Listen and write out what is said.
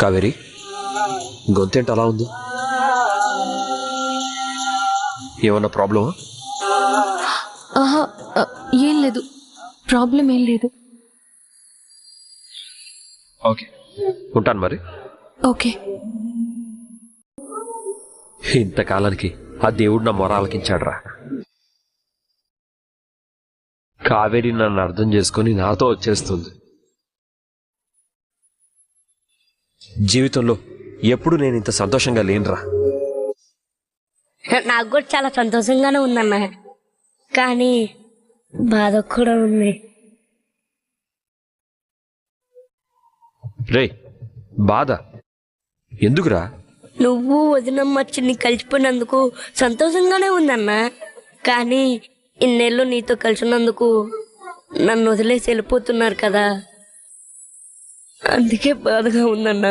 కావేరి? గొంతేంటి అలా ఉంది? ఏమన్నా ప్రాబ్లమా? ఆహా ఏం లేదు. ప్రాబ్లం ఏం లేదు. ఓకే. ఉంటాను మరి. ఓకే. ఇంతకాలానికి ఆ దేవుడు నా మొర ఆలకించాడురా. కావేరి నన్ను అర్థం చేసుకొని నాతో వచ్చేస్తుంది. జీవితంలో ఎప్పుడు నేను ఇంత సంతోషంగా లేనురా. నాకు కూడా చాలా సంతోషంగానే ఉందన్న కానీ బాధ కూడా ఉంది. రే బాధ. ఎందుకురా? నువ్వు వదినమ్మ చిన్ని కలిసిపోయినందుకు సంతోషంగానే ఉందన్న. కానీ ఇన్నేళ్ళు నీతో కలిసినందుకు నన్ను వదిలేసి వెళ్ళిపోతున్నారు కదా. అందుకే బాధగా ఉందన్న.